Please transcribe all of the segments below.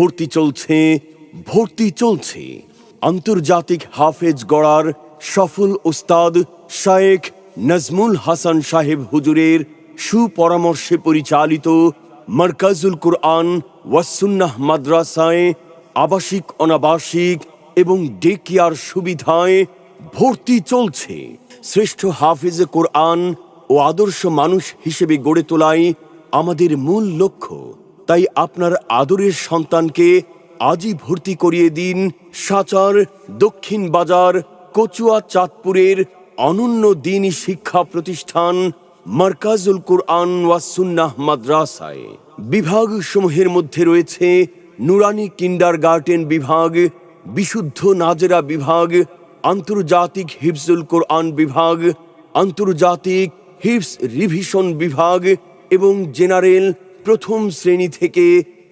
ভর্তি চলছে ভর্তি চলছে। আন্তর্জাতিক হাফেজ গড়ার সফল ওস্তাদ শায়েখ নাজমুল হাসান সাহেব হুজুরের সুপরামর্শে পরিচালিত মার্কাজুল কুরআন ওয়াসুন্নাহ মাদ্রাসায় আবাসিক, অনাবাসিক এবং ডে কেয়ার সুবিধায় ভর্তি চলছে। শ্রেষ্ঠ হাফেজে কোরআন ও আদর্শ মানুষ হিসেবে গড়ে তোলাই আমাদের মূল লক্ষ্য। তাই আপনার আদরের সন্তানকে আজই ভর্তি করিয়ে দিন সাচার দক্ষিণ বাজার কচুয়া চাঁদপুরের অনন্য দিনই শিক্ষা প্রতিষ্ঠান মার্কাজুল কুরআন ওয়াসুন্নাহ মাদ্রাসায়। বিভাগ সমূহের মধ্যে রয়েছে নুরানি কিন্ডার গার্ডেন বিভাগ, বিশুদ্ধ নাজেরা বিভাগ, আন্তর্জাতিক হিফজুল কোরআন বিভাগ, আন্তর্জাতিক হিফস রিভিশন বিভাগ এবং জেনারেল প্রথম শ্রেণি থেকে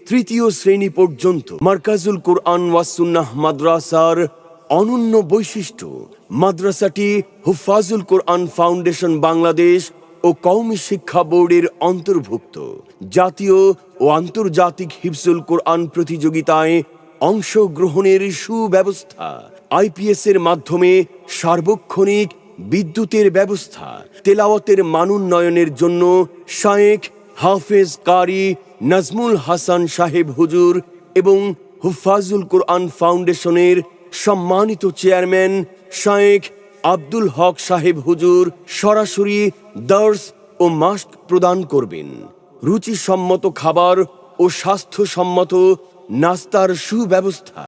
তৃতীয় শ্রেণি পর্যন্ত মার্কাজুল কোরআন ওয়াসুন্নাহ মাদ্রাসার অনন্য বৈশিষ্ট্য। মাদ্রাসাটি হুফাজুল কোরআন ফাউন্ডেশন বাংলাদেশ ও কওমি শিক্ষা বোর্ডের অন্তর্ভুক্ত। জাতীয় ও আন্তর্জাতিক হিফজুল কোরআন প্রতিযোগিতায় অংশগ্রহণের সুব্যবস্থা, আইপিএস এর মাধ্যমে সার্বক্ষণিক বিদ্যুতের ব্যবস্থা, তেলাওয়াতের মানোন্নয়নের জন্য শায়েখ হাফেজ কারি নাজমুল হাসান সাহেব হুজুর এবং হুফাজুল কোরআন ফাউন্ডেশনের সম্মানিত চেয়ারম্যান শায়েখ আব্দুল হক সাহেব হুজুর সরাসরি দার্স ও মাস্ক প্রদান করবেন। রুচিসম্মত খাবার ও স্বাস্থ্যসম্মত নাস্তার সুব্যবস্থা।